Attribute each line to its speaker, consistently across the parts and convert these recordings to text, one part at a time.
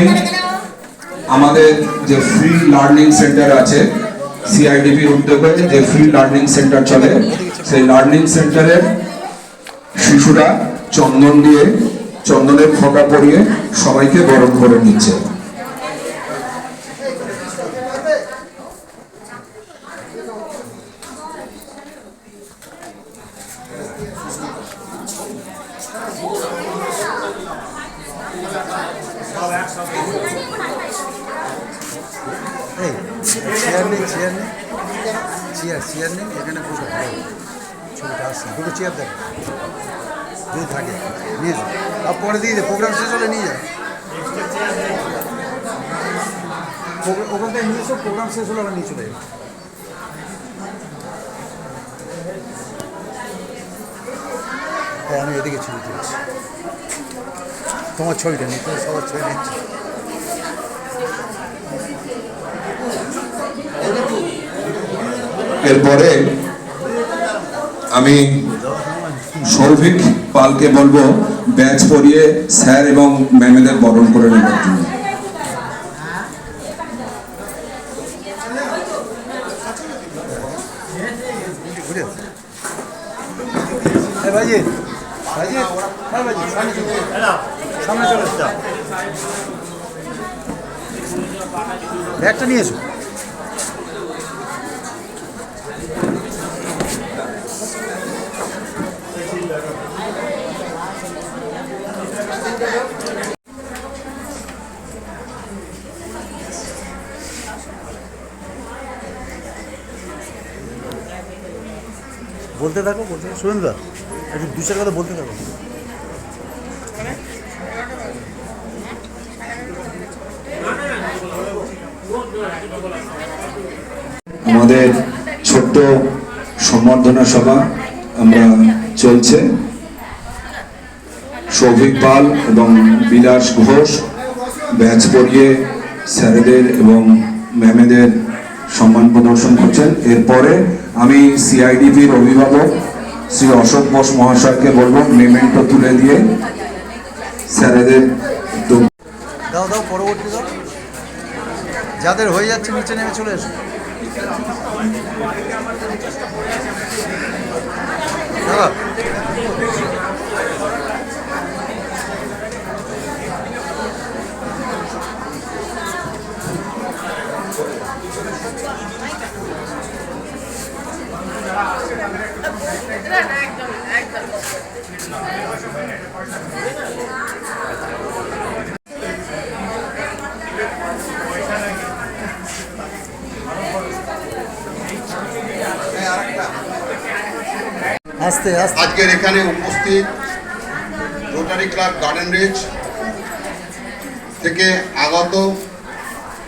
Speaker 1: প্রথমেই আমাদের যে ফ্রি লার্নিং সেন্টার আছে সিআইডিপির উদ্যোগে যে ফ্রি লার্নিং সেন্টার চলে, সেই লার্নিং সেন্টারের শিশুরা চন্দন দিয়ে, চন্দনের ফোঁটা পরিয়ে সবাইকে বরণ করে নিচ্ছে
Speaker 2: এই চেয়ার নেই চেয়ার নেই চেয়ার চেয়ার নেই এখানে বসে ভালো ছবিটা আসছে। দুটো চেয়ার দেখো। যদি থাকে, নিয়ে যাও। আর পরে দিয়ে দে প্রোগ্রাম শেষ হলে নিয়ে প্রোগ্রাম- ওখান থেকে নিয়ে এসো প্রোগ্রাম শেষ হলে আবার নিয়ে চলে যাবে আমি এদিকে ছবি তুলছি। তোমার ছবিটা নিই তোমার সবার ছবি নিচ্ছি
Speaker 1: এরপরে আমি সৌভিক পালকে বলব ব্যাচ পরিয়ে স্যার এবং ম্যামেদের বরণ করে নেবার জন্য
Speaker 2: হ্যাঁ। ব্যাগটা নিয়ে এসো। বলতে থাকো, বলতে সুরেন্দ্র একটু দু চার কথা বলতে থাকো।
Speaker 1: আমাদের ছোট্ট সম্বর্ধনা সভা আমরা চলছে। সৌভিক পাল এবং বিলাস ঘোষ ব্যাচ পরিয়ে স্যারেদের এবং ম্যামেদের সম্মান প্রদর্শন করছেন। এরপরে আমি সিআইডিপির অভিভাবক শ্রী অশোক বোস মহাশয়কে বলব মেমেন্টো তুলে দিয়ে স্যারেদের
Speaker 2: দাও দাও, পরবর্তী দাও। যাদের হয়ে যাচ্ছে, নিচে নেমে চলে এসো। দাদা আস্তে
Speaker 3: আজকের এখানে উপস্থিত রোটারি ক্লাব গার্ডেন রিচ থেকে আগত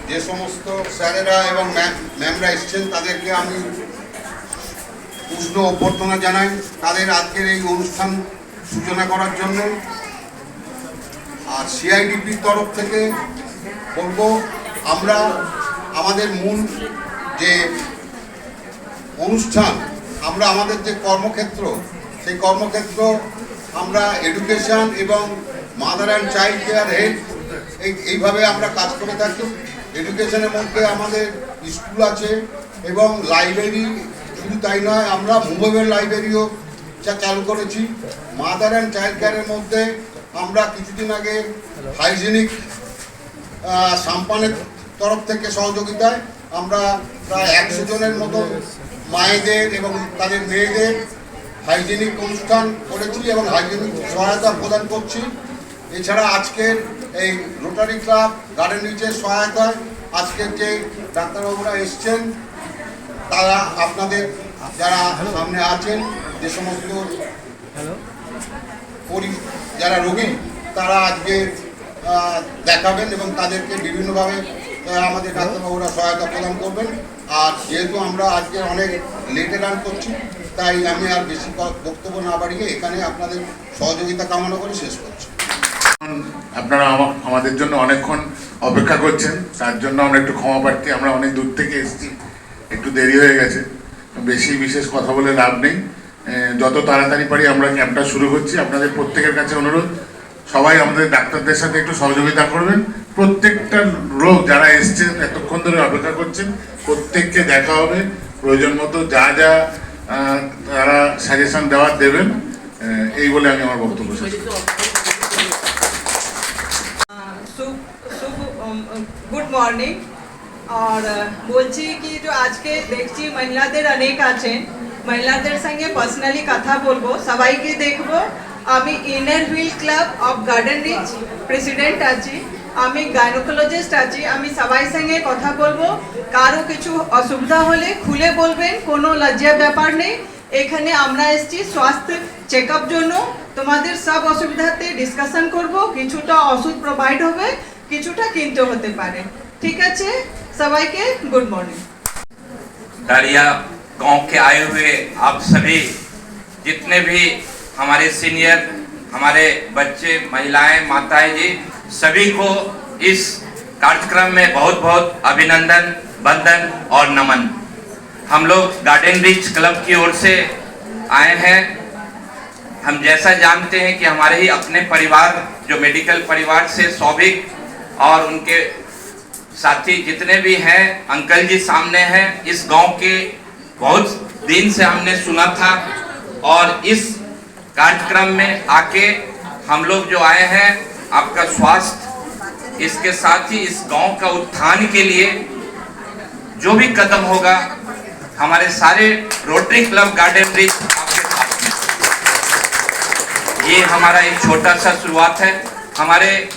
Speaker 3: যে সমস্ত স্যারেরা এবং ম্যাম- ম্যামরা এসছেন, তাদেরকে আমি উষ্ণ অভ্যর্থনা জানাই তাদের আজকের এই অনুষ্ঠান সূচনা করার জন্য। আর সিআইডিপির তরফ থেকে বলব, আমরা আমাদের মূল যে অনুষ্ঠান আমরা আমাদের যে কর্মক্ষেত্র, সেই কর্মক্ষেত্র আমরা এডুকেশন এবং mother and child care health এই, এইভাবে আমরা কাজ করে থাকি। এডুকেশনের মধ্যে আমাদের স্কুল আছে এবং লাইব্রেরি শুধু তাই নয়, আমরা মুভেবল লাইব্রেরিও চা- চালু করেছি। মাদার অ্যান্ড চাইল্ড কেয়ারের মধ্যে আমরা কিছুদিন আগে হাইজেনিক সাম্পানের তরফ থেকে সহযোগিতায় আমরা প্রায় একশো জনের মতো মায়েদের এবং তাদের মেয়েদের হাইজেনিক অনুষ্ঠান করেছি এবং হাইজেনিক সহায়তা প্রদান করছি। এছাড়া আজকের এই রোটারি ক্লাব গার্ডেন রিচের সহায়তায় আজকের যে ডাক্তারবাবুরা এসছেন তারা আপনাদের যারা সামনে আছেন যে সমস্ত যারা রোগী তারা আজকে দেখাবেন এবং তাদেরকে বিভিন্নভাবে আমাদের ডাক্তারবাবুরা সহায়তা প্রদান করবেন। আর যেহেতু আমরা আজকে অনেক লেটে রান করছি, তাই আমি আর বেশি বক্তব্য না বাড়িয়ে এখানে আপনাদের সহযোগিতা কামনা করে শেষ করছি।
Speaker 4: আপনারা আমাদের জন্য অনেকক্ষণ অপেক্ষা করছেন, তার জন্য আমরা একটু ক্ষমা প্রার্থী, আমরা অনেক দূর থেকে এসেছি, একটু দেরি হয়ে গেছে। বেশি বিশেষ কথা বলে লাভ নেই। যত তাড়াতাড়ি পারি আমরা ক্যাম্পটা শুরু করছি। আপনাদের প্রত্যেকের কাছে অনুরোধ, সবাই আমাদের ডাক্তারদের সাথে একটু সহযোগিতা করবেন। প্রত্যেকটা লোক যারা এসছেন এতক্ষণ ধরে অপেক্ষা করছেন, প্রত্যেককে দেখা হবে। প্রয়োজন মতো যা যা তারা সাজেশন দেওয়ার দেবেন এই বলে আমি আমার বক্তব্য শেষ
Speaker 5: গুড মর্নিং আর বলছি কি যে আজকে দেখছি মহিলাদের অনেক আছেন। মহিলাদের সঙ্গে পার্সোনালি কথা বলব। সবাইকে দেখব। আমি inner wheel club of garden reach president আছি। আমি গাইনোকোলজিস্ট আছি আমি সবাই সঙ্গে কথা বলবো কারো কিছু অসুবিধা হলে খুলে বলবেন কোনো লজ্জার ব্যাপার নেই এখানে আমরা এসেছি স্বাস্থ্য চেক আপ জন্য তোমাদের সব অসুবিধাতে ডিসকাশন করব কিছুটা ওষুধ প্রোভাইড হবে কিছুটা কিনতে হতে পারে ঠিক আছে সবাইকে গুড মর্নিং
Speaker 6: डालिया गांव के आए हुए आप सभी जितने भी हमारे सीनियर हमारे बच्चे महिलाएं माताएं जी सभी को इस कार्यक्रम में बहुत बहुत अभिनंदन, वंदन और नमन। हम लोग गार्डन रिच क्लब की ओर से आए हैं। हम जैसा जानते हैं कि हमारे ही अपने परिवार, जो मेडिकल परिवार से सौभिक और उनके साथी जितने भी हैं, अंकल जी सामने हैं। इस गाँव के बहुत दिन से हमने सुना था और इस कार्यक्रम में आके हम लोग जो आए हैं आपका स्वास्थ्य, इसके साथ ही इस गाँव का उत्थान के लिए जो भी कदम होगा, हमारे सारे रोटरी क्लब गार्डन रिच आपके साथ ये हमारा एक छोटा सा शुरुआत है। हमारे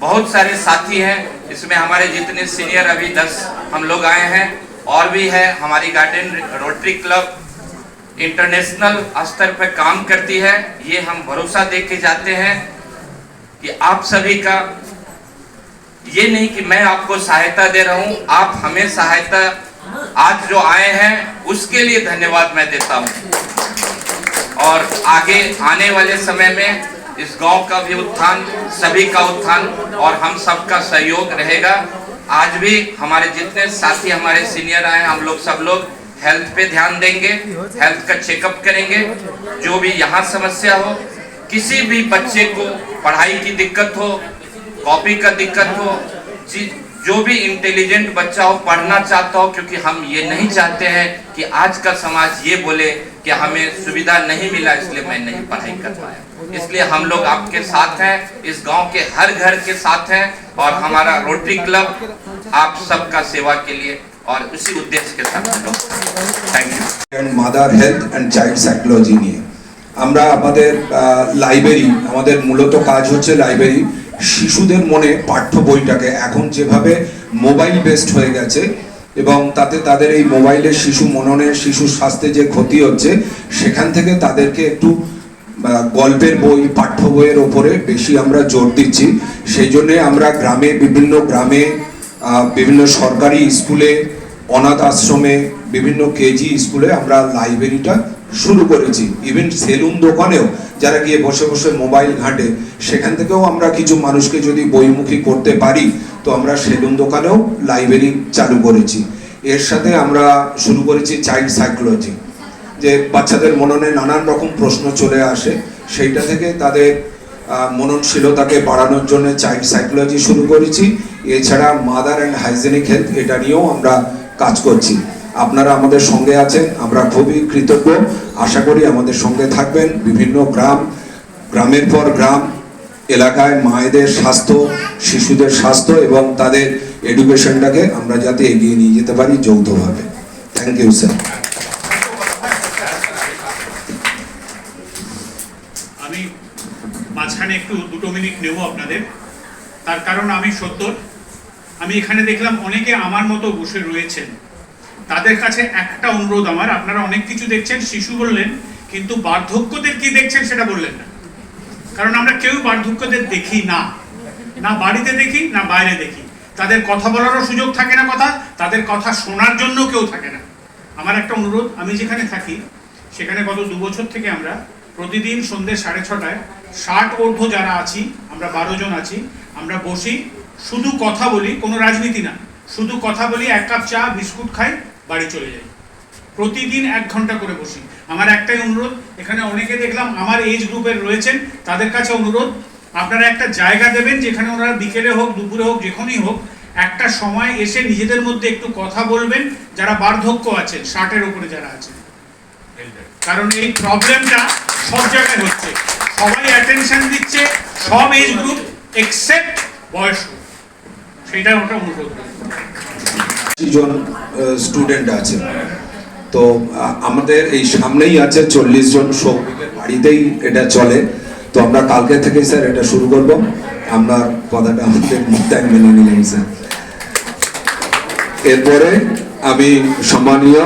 Speaker 6: बहुत सारे साथी हैं, इसमें हमारे जितने सीनियर अभी दस हम लोग आए हैं, और भी है हमारी गार्डन रोटरी क्लब इंटरनेशनल स्तर पर काम करती है। ये हम भरोसा दे के जाते हैं। कि आप सभी का ये नहीं कि मैं आपको सहायता दे रहा हूँ, आप हमें सहायता आज जो आए हैं, उसके लिए धन्यवाद मैं देता हूँ। और आगे आने वाले समय में इस गाँव का भी उत्थान, सभी का उत्थान और हम सबका सहयोग रहेगा। आज भी हमारे जितने साथी, हमारे सीनियर आए, हम लोग सब लोग हेल्थ पे ध्यान देंगे, हेल्थ का चेकअप करेंगे। जो भी यहाँ समस्या हो किसी भी बच्चे को पढ़ाई की दिक्कत हो, कॉपी का दिक्कत हो, जो भी इंटेलिजेंट बच्चा हो, पढ़ना चाहता हो, क्योंकि हम ये नहीं चाहते हैं कि आज का समाज ये बोले कि हमें सुविधा नहीं मिला, इसलिए मैं नहीं पढ़ाई कर पाया। इसलिए हम लोग आपके साथ हैं, इस गाँव के हर घर के साथ हैं, और हमारा रोटरी क्लब आप सबका सेवा के लिए, और उसी उद्देश्य के साथ हम लोग thank
Speaker 1: you mother health and child psychology ने আমরা আমাদের লাইব্রেরি আমাদের মূলত কাজ হচ্ছে লাইব্রেরি শিশুদের মনে পাঠ্য বইটাকে এখন যেভাবে মোবাইল বেসড হয়ে গেছে এবং তাতে তাদের এই মোবাইলে শিশু মননে শিশু স্বাস্থ্যে যে ক্ষতি হচ্ছে, সেখান থেকে তাদেরকে একটু গল্পের বই, পাঠ্য বইয়ের ওপরে বেশি আমরা জোর দিচ্ছি। সেই জন্যে আমরা গ্রামে, বিভিন্ন গ্রামে বিভিন্ন সরকারি স্কুলে, অনাথ আশ্রমে, বিভিন্ন কেজি স্কুলে আমরা লাইব্রেরিটা শুরু করেছি। ইভেন সেলুন দোকানেও যারা গিয়ে বসে বসে মোবাইল ঘাঁটে, সেখান থেকেও আমরা কিছু মানুষকে যদি বইমুখী করতে পারি, তো আমরা সেলুন দোকানেও লাইব্রেরি চালু করেছি। এর সাথে আমরা শুরু করেছি চাইল্ড সাইকোলজি। যে বাচ্চাদের মননে নানান রকম প্রশ্ন চলে আসে, সেইটা থেকে তাদের মননশীলতাকে বাড়ানোর জন্য চাইল্ড সাইকোলজি শুরু করেছি। এছাড়া মাদার অ্যান্ড হাইজেনিক হেলথ এটা নিয়েও আমরা কাজ করছি। আপনারা আমাদের সঙ্গে আছেন, আমরা খুবই কৃতজ্ঞ। আশা করি আমাদের সঙ্গে থাকবেন বিভিন্ন গ্রাম, গ্রামের পর গ্রাম, এলাকায় মায়েদের স্বাস্থ্য, শিশুদের স্বাস্থ্য এবং তাদের এডুকেশনটাকে আমরা যাতে এগিয়ে নিয়ে যেতে পারি যৌথভাবে। থ্যাংক ইউ স্যার
Speaker 7: আমি মাঝখানে একটু দুটো মিনিট নেব আপনাদের। তার কারণ আমি সত্তর। আমি এখানে দেখলাম অনেকে আমার মতো বসে রয়েছেন। তাদের কাছে একটা অনুরোধ আমার, আপনারা অনেক কিছু দেখছেন, শিশু বললেন, কিন্তু বার্ধক্যদের কি দেখছেন সেটা বললেন না। কারণ আমরা কেউ বার্ধক্যদের দেখি না। না বাড়িতে দেখি, না বাইরে দেখি। তাদের কথা বলারও সুযোগ থাকে না কথা, তাদের কথা শোনার জন্য কেউ থাকে না। আমার একটা অনুরোধ, আমি যেখানে থাকি, সেখানে গত দু বছর থেকে আমরা প্রতিদিন সন্ধ্যে সাড়ে ছটায় ষাট ঊর্ধ্ব যারা আছি, আমরা বারো জন আছি, আমরা বসি, শুধু কথা বলি, কোনো রাজনীতি না। শুধু কথা বলি, এক কাপ চা, বিস্কুট খাই বাড়ি চলে যাই। প্রতিদিন এক ঘণ্টা করে বসি। আমার একটাই অনুরোধ এখানে অনেকে দেখলাম আমার এজ গ্রুপের রয়েছেন তাদের কাছে অনুরোধ আপনারা একটা জায়গা দেবেন যেখানে ওনারা বিকেলে হোক দুপুরে হোক যেখানেই হোক একটা সময় এসে নিজেদের মধ্যে একটু কথা বলবেন যারা বার্ধক্য আছেন ষাটের উপরে যারা আছেন। কারণ এই প্রবলেমটা সব জায়গায় হচ্ছে। সবাই অ্যাটেনশন দিচ্ছে সব এজ গ্রুপ এক্সেপ্ট বয়স্ক। সেটা ওটা অনুরোধ।
Speaker 1: জন স্টুডেন্ট আছে তো আমাদের এই সামনেই আছে চল্লিশ জন সৌভিকের বাড়িতেই এটা চলে। তো আমরা কালকে থেকে স্যার এটা শুরু করব। আমরা কথাটা আমাদের মুক্তায় মেনে নিলাম, স্যার। এরপরে আমি সম্মানীয়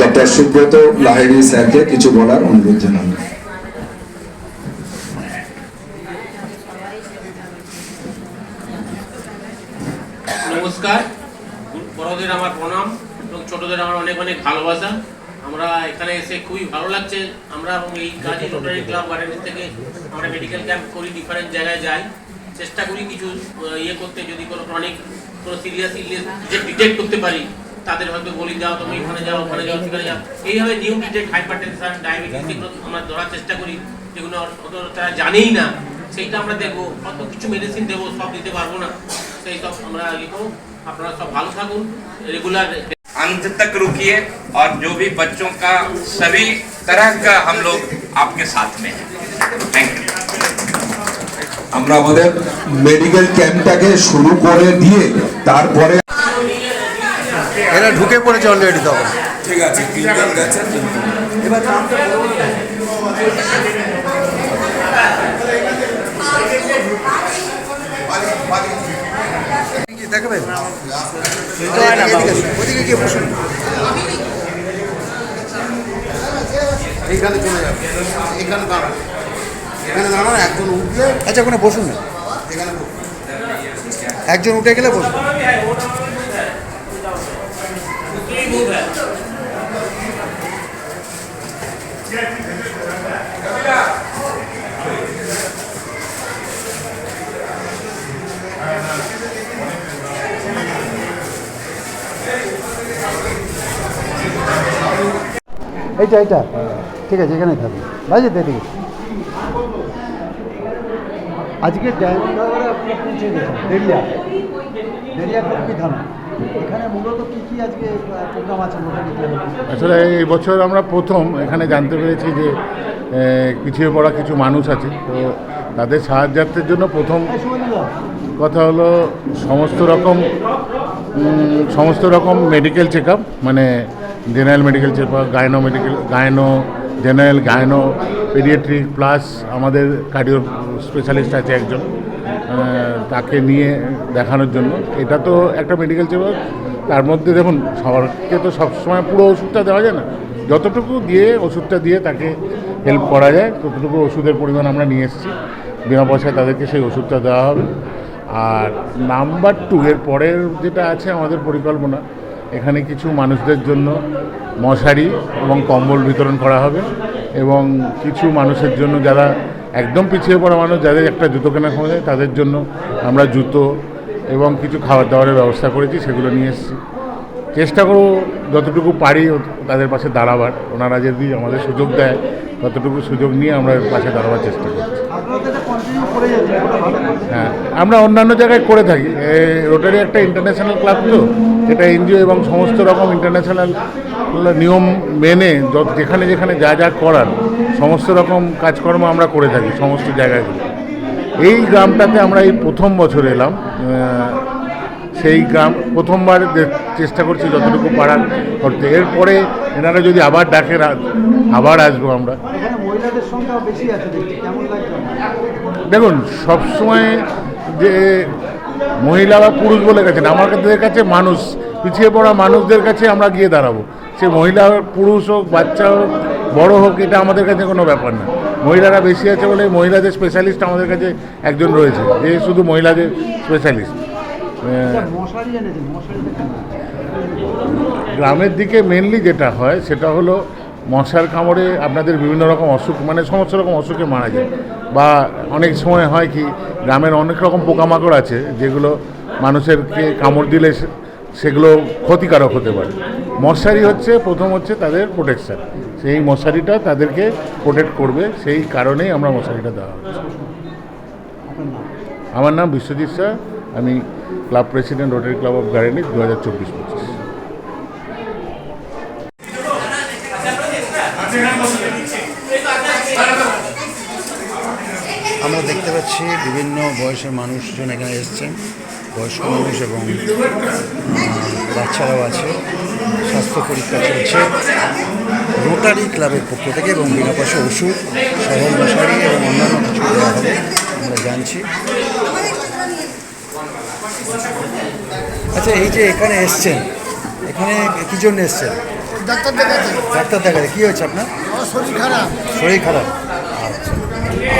Speaker 1: ডক্টর সুব্রত লাহিড়ি স্যারকে কিছু বলার অনুরোধ জানাব
Speaker 8: নমস্কার বড়দের আমার প্রণাম এবং ছোটদের আমার অনেক অনেক ভালোবাসা। আমরা এখানে এসে খুবই ভালো লাগছে। আমরা এই কাজী রোটারি ক্লাব গার্ডেনের থেকে আমরা মেডিকেল ক্যাম্প করি ডিফারেন্ট জায়গায় যাই। চেষ্টা করি কিছু ইয়ে করতে। যদি কোনো ক্রনিক কোনো সিরিয়াস ইলনেস যে ডিটেক্ট করতে পারি, তাদের হয়তো বলি, যাও তুমি ওখানে যাও ওখানে যাও সেখানে যাও। এইভাবে new detect hypertension diabetes এগুলো আমরা ধরার চেষ্টা করি। যেগুলো অত তারা জানেই না, সেইটা আমরা দেখব। অত কিছু মেডিসিন দেবো, সব দিতে পারব না। সেই সব আমরা লিখো আপনারা সব ভালো থাকুন। রেগুলার
Speaker 6: अंत तक रुकिए और जो भी बच्चों का सभी तरह का हम लोग आपके साथ में हैं थैंक यू
Speaker 1: আমরা আমাদের মেডিকেল ক্যাম্পটাকে শুরু করে দিয়ে তারপরে
Speaker 2: এরা ঢুকে পড়েছে অলরেডি তখন
Speaker 1: ঠিক আছে তিনজন গেছেন
Speaker 2: এবার দেখাবেন? ওদিকে গিয়ে বসুন। এইখানে চলে যাবে এখানে দাঁড়ান। এখানে দাঁড়ান একজন উঠলে আচ্ছা ওখানে বসুন না। এখানে একজন উঠে গেলে বসুন। এইটা এইটা। ঠিক আছে এখানে থাকবে। বাজে দেখি আজকে ডায়মন্ড আপনি পৌঁছে গেছেন দেরিয়া দেরিয়া কর্মী থানা। এখানে মূলত কী কী আজকে প্রোগ্রাম আছে
Speaker 9: আসলে এই বছর আমরা প্রথম এখানে জানতে পেরেছি যে পিছিয়ে পড়া কিছু মানুষ আছে। তো তাদের সাহায্যার্থের জন্য প্রথম কথা হলো সমস্ত রকম সমস্ত রকম মেডিকেল চেক মানে general medical up gynae medical gynae general gynae paediatric plus আমাদের কার্ডিও স্পেশালিস্ট আছে একজন তাকে নিয়ে দেখানোর জন্য। এটা তো একটা মেডিকেল আপ তার মধ্যে দেখুন সবারকে তো সবসময় পুরো ওষুধটা দেওয়া যায় না। যতটুকু দিয়ে ওষুধটা দিয়ে তাকে হেল্প করা যায়, ততটুকু ওষুধের পরিমাণ আমরা নিয়ে এসেছি। বিনা পয়সায় তাদেরকে সেই ওষুধটা দেওয়া হবে। আর নাম্বার টু এর পরের যেটা আছে আমাদের পরিকল্পনা এখানে কিছু মানুষদের জন্য মশারি এবং কম্বল বিতরণ করা হবে এবং কিছু মানুষের জন্য যারা একদম পিছিয়ে পড়া মানুষ, যাদের একটা জুতো কেনা ক্ষমতা তাদের জন্য আমরা জুতো এবং কিছু খাবার দাবারের ব্যবস্থা করেছি, সেগুলো নিয়ে এসেছি। চেষ্টা করব যতটুকু পারি তাদের পাশে দাঁড়াবার। ওনারা যদি আমাদের সুযোগ দেয়, ততটুকু সুযোগ নিয়ে আমরা পাশে দাঁড়াবার চেষ্টা করছি। হ্যাঁ আমরা অন্যান্য জায়গায় করে থাকি। রোটারি একটা ইন্টারন্যাশনাল ক্লাব তো এটা এনজিও এবং সমস্ত রকম ইন্টারন্যাশনাল নিয়ম মেনে যেখানে যেখানে যা যা করার, সমস্ত রকম কাজকর্ম আমরা করে থাকি সমস্ত জায়গাগুলো এই গ্রামটাতে আমরা এই প্রথম বছর এলাম। সেই গ্রাম প্রথমবার চেষ্টা করছি যতটুকু পারার করতে। এরপরে এনারা যদি আবার ডাকে, আবার আসব আমরা। দেখুন সবসময় যে মহিলা বা পুরুষ বলে গেছেন আমাদের কাছে মানুষ পিছিয়ে পড়া মানুষদের কাছে আমরা গিয়ে দাঁড়াবো। সে মহিলা পুরুষ হোক বাচ্চা হোক বড়ো হোক এটা আমাদের কাছে কোনো ব্যাপার না। মহিলারা বেশি আছে বলে মহিলাদের স্পেশালিস্ট আমাদের কাছে একজন রয়েছে যে শুধু মহিলাদের স্পেশালিস্ট গ্রামের দিকে মেনলি যেটা হয় সেটা হলো মশার কামড়ে আপনাদের বিভিন্ন রকম অসুখ মানে সমস্ত রকম অসুখে মারা যায়। বা অনেক সময় হয় কি, গ্রামের অনেক রকম পোকামাকড় আছে, যেগুলো মানুষেরকে কামড় দিলে সেগুলো ক্ষতিকারক হতে পারে। মশারি হচ্ছে, প্রথম হচ্ছে তাদের প্রোটেকশান সেই মশারিটা তাদেরকে প্রোটেক্ট করবে, সেই কারণেই আমরা মশারিটা দেওয়া হচ্ছে। আমার নাম বিশ্বজিৎ শাহ, আমি club president Rotary club of গার্ডেনি দু হাজার চব্বিশ
Speaker 2: পাচ্ছি বিভিন্ন বয়সের মানুষজন এখানে এসেছেন বয়স্ক মানুষ এবং বাচ্চারাও আছে স্বাস্থ্য পরীক্ষা চলছে। রোটারি ক্লাবের পক্ষ থেকে এবং বিনা পয়সা ওষুধ সবল মশারি এবং অন্যান্য কিছু দেওয়া হবে আমরা জানছি। আচ্ছা এই যে এখানে এসছেন এখানে কি জন্য এসছেন?
Speaker 10: ডাক্তার দেখাতে।
Speaker 2: ডাক্তার দেখাতে কী হয়েছে আপনার?
Speaker 10: শরীর খারাপ।
Speaker 2: শরীর খারাপ। আচ্ছা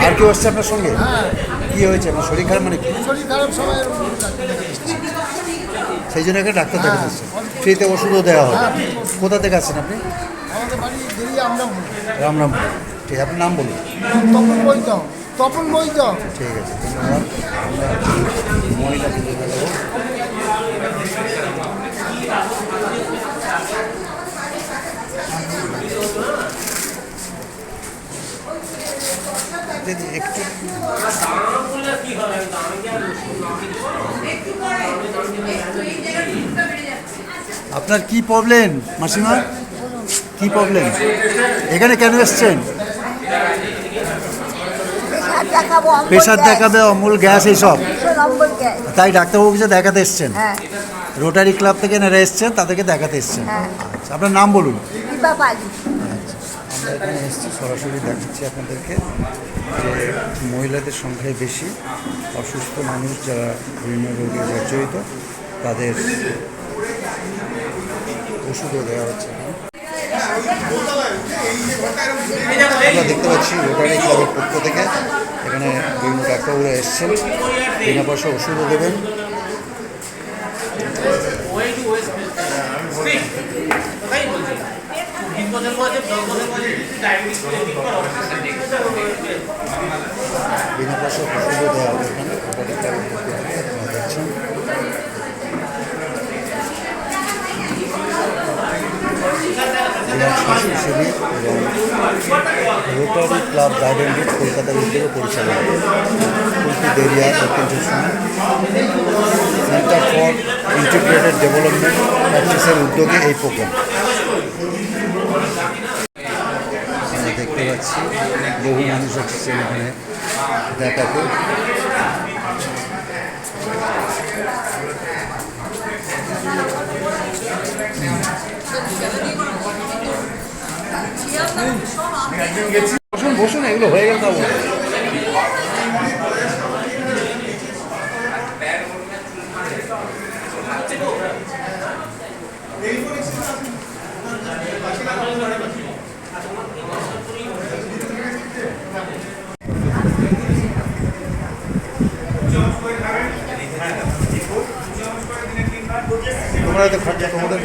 Speaker 2: আর কেউ আসছে আপনার সঙ্গে? কি হয়েছে? আপনার শরীর খারাপ মানে কি?
Speaker 10: শরীর খারাপ সময়
Speaker 2: সেই জন্য এখানে ডাক্তার দেখা যাচ্ছে ফ্রিতে ওষুধও দেওয়া হবে। কোথা থেকে আসছেন আপনি?
Speaker 10: রাম
Speaker 2: রাম ঠিক আপনার নাম বলুন।
Speaker 10: তপন বৈদ্য। তপন বৈতম
Speaker 2: ঠিক আছে ধন্যবাদ। দিদি একটু আপনার কি প্রবলেম মাসিমা? কি প্রবলেম এখানে কেন এসছেন? প্রেশার দেখাবে অমূল গ্যাস। এইসব? তাই ডাক্তারবাবু কিছু দেখাতে এসছেন।
Speaker 11: হ্যাঁ।
Speaker 2: রোটারি ক্লাব থেকে এনারা এসছেন তাদেরকে দেখাতে এসছেন।
Speaker 11: হ্যাঁ।
Speaker 2: আচ্ছা আপনার নাম বলুন।
Speaker 11: পালি।
Speaker 2: আমরা এখানে এসেছি সরাসরি দেখাচ্ছি আপনাদেরকে। যে মহিলাদের সংখ্যায় বেশি, অসুস্থ মানুষ যারা বিভিন্ন রোগে জর্জরিত, তাদের ওষুধও দেওয়া হচ্ছে। আমরা দেখতে পাচ্ছি রোটারি ক্লাবের পক্ষ থেকে এখানে বিভিন্ন ডাক্তারবাবুরা এসছেন, বিনা পয়সা ওষুধও দেবেন।
Speaker 8: ওই
Speaker 2: বিনা পয়সা দেওয়া হবে এখানে। এবং রোটারি ক্লাব গার্ডেন গেট কলকাতার উদ্যোগে পরিচালনা। কুলপি দেরিয়া, দক্ষিণ সেন্টার ফর ইন্টিগ্রেটেড ডেভেলপমেন্ট প্র্যাকটিসের উদ্যোগে এই প্রোগ্রাম। দেখতে পাচ্ছি, বহু মানুষ আসছেন এখানে। দেখাতে। বসুন বসুন এগুলো হয়ে গেল তোমরা খাচ্ছ তোমাদের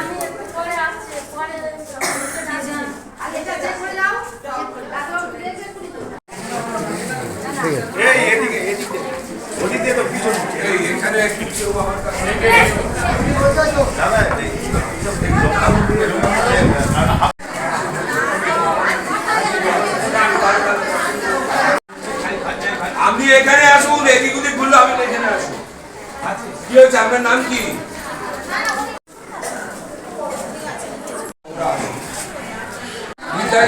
Speaker 11: আমি একটু পরে আসছি পরে আগে যা করে যাও তারপর ফিরে এসে পুরি
Speaker 2: ঠিক আছে
Speaker 12: আপনি এখানে আসুন, এদিক ওদিক ঘুরলে আপনি এখানে আসুন। কি হয়েছে? আপনার নাম কি? নিতাই